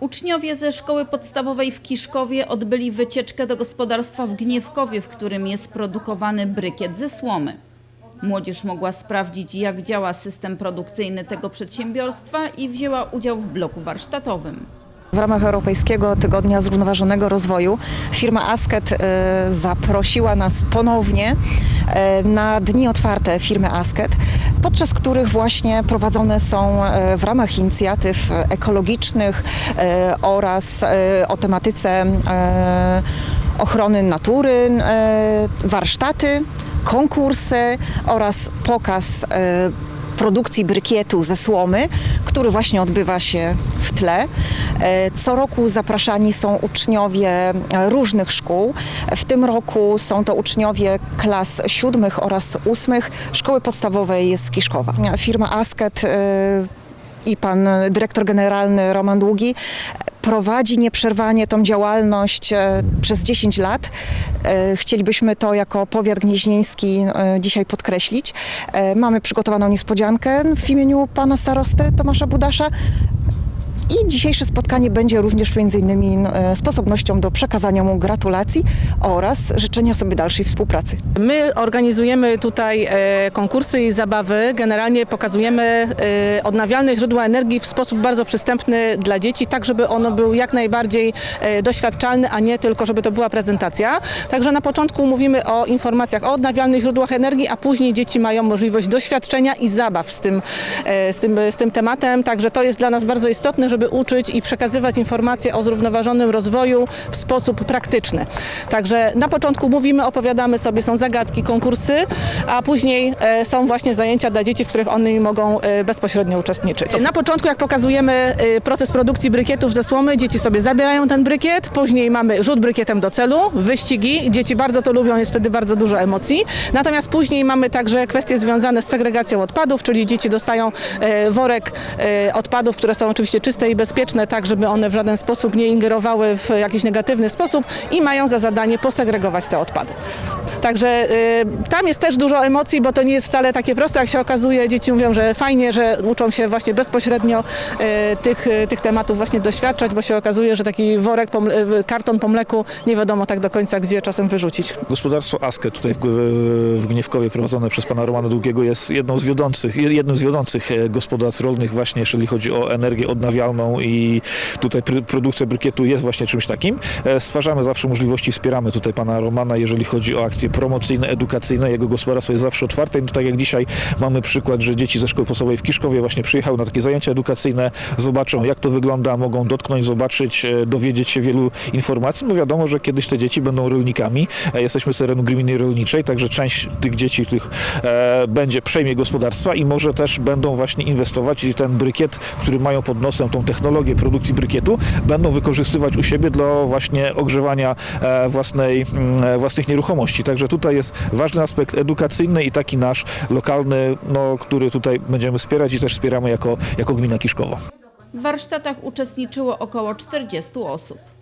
Uczniowie ze szkoły podstawowej w Kiszkowie odbyli wycieczkę do gospodarstwa w Gniewkowie, w którym jest produkowany brykiet ze słomy. Młodzież mogła sprawdzić, jak działa system produkcyjny tego przedsiębiorstwa i wzięła udział w bloku warsztatowym. W ramach Europejskiego Tygodnia Zrównoważonego Rozwoju. Firma Asket e, zaprosiła nas ponownie e, na dni otwarte firmy Asket, podczas których właśnie prowadzone są e, w ramach inicjatyw ekologicznych oraz o tematyce ochrony natury, warsztaty, konkursy oraz pokaz produkcji brykietu ze słomy, który właśnie odbywa się w tle. E, Co roku zapraszani są uczniowie e, różnych szkół. W tym roku są to uczniowie klas siódmych oraz ósmych Szkoły Podstawowej z Kiszkowa. Firma Asket e, i pan dyrektor generalny Roman Długi prowadzi nieprzerwanie tą działalność e, przez 10 lat. E, Chcielibyśmy to jako powiat gnieźnieński e, dzisiaj podkreślić. Mamy przygotowaną niespodziankę w imieniu pana starosty Tomasza Budasza. I dzisiejsze spotkanie będzie również między innymi e, sposobnością do przekazania mu gratulacji oraz życzenia sobie dalszej współpracy. My organizujemy tutaj e, konkursy i zabawy. Generalnie pokazujemy e, odnawialne źródła energii w sposób bardzo przystępny dla dzieci, tak żeby ono był jak najbardziej doświadczalny, a nie tylko, żeby to była prezentacja. Także na początku mówimy o informacjach o odnawialnych źródłach energii, a później dzieci mają możliwość doświadczenia i zabaw z tym, z tym, z tym tematem. Także to jest dla nas bardzo istotne, żeby uczyć i przekazywać informacje o zrównoważonym rozwoju w sposób praktyczny. Także na początku mówimy, opowiadamy sobie, są zagadki, konkursy, a później e, są właśnie zajęcia dla dzieci, w których one mogą e, bezpośrednio uczestniczyć. Na początku, jak pokazujemy e, proces produkcji brykietów ze słomy, dzieci sobie zabierają ten brykiet, później mamy rzut brykietem do celu, wyścigi, dzieci bardzo to lubią, jest wtedy bardzo dużo emocji. Natomiast później mamy także kwestie związane z segregacją odpadów, czyli dzieci dostają worek odpadów, które są oczywiście czyste i bezpieczne, tak żeby one w żaden sposób nie ingerowały w jakiś negatywny sposób i mają za zadanie posegregować te odpady. Także y, tam jest też dużo emocji, bo to nie jest wcale takie proste, jak się okazuje. Dzieci mówią, że fajnie, że uczą się właśnie bezpośrednio y, tych, y, tych tematów właśnie doświadczać, bo się okazuje, że taki worek, po, y, karton po mleku nie wiadomo tak do końca, gdzie czasem wyrzucić. Gospodarstwo Askę tutaj w, w, Gniewkowie prowadzone przez pana Romana Długiego jest jedną z wiodących, jednym z wiodących e, gospodarstw rolnych właśnie jeżeli chodzi o energię odnawialną i tutaj pr produkcja brykietu jest właśnie czymś takim. E, Stwarzamy zawsze możliwości, wspieramy tutaj pana Romana, jeżeli chodzi o akcje promocyjne, edukacyjne. Jego gospodarstwo jest zawsze otwarte. No tak jak dzisiaj mamy przykład, że dzieci ze szkoły podstawowej w Kiszkowie właśnie przyjechały na takie zajęcia edukacyjne, zobaczą jak to wygląda, mogą dotknąć, zobaczyć, e, dowiedzieć się wielu informacji, bo wiadomo, że kiedyś te dzieci będą rolnikami. Jesteśmy z terenu gminy rolniczej, także część tych dzieci, tych e, będzie, przejmie gospodarstwa i może też będą właśnie inwestować i ten brykiet, który mają pod nosem, tą technologię produkcji brykietu, będą wykorzystywać u siebie dla właśnie ogrzewania e, własnej, mm, e, własnych nieruchomości. Także tutaj jest ważny aspekt edukacyjny i taki nasz lokalny, no, który tutaj będziemy wspierać i też wspieramy jako, jako gmina Kiszkowo. W warsztatach uczestniczyło około 40 osób.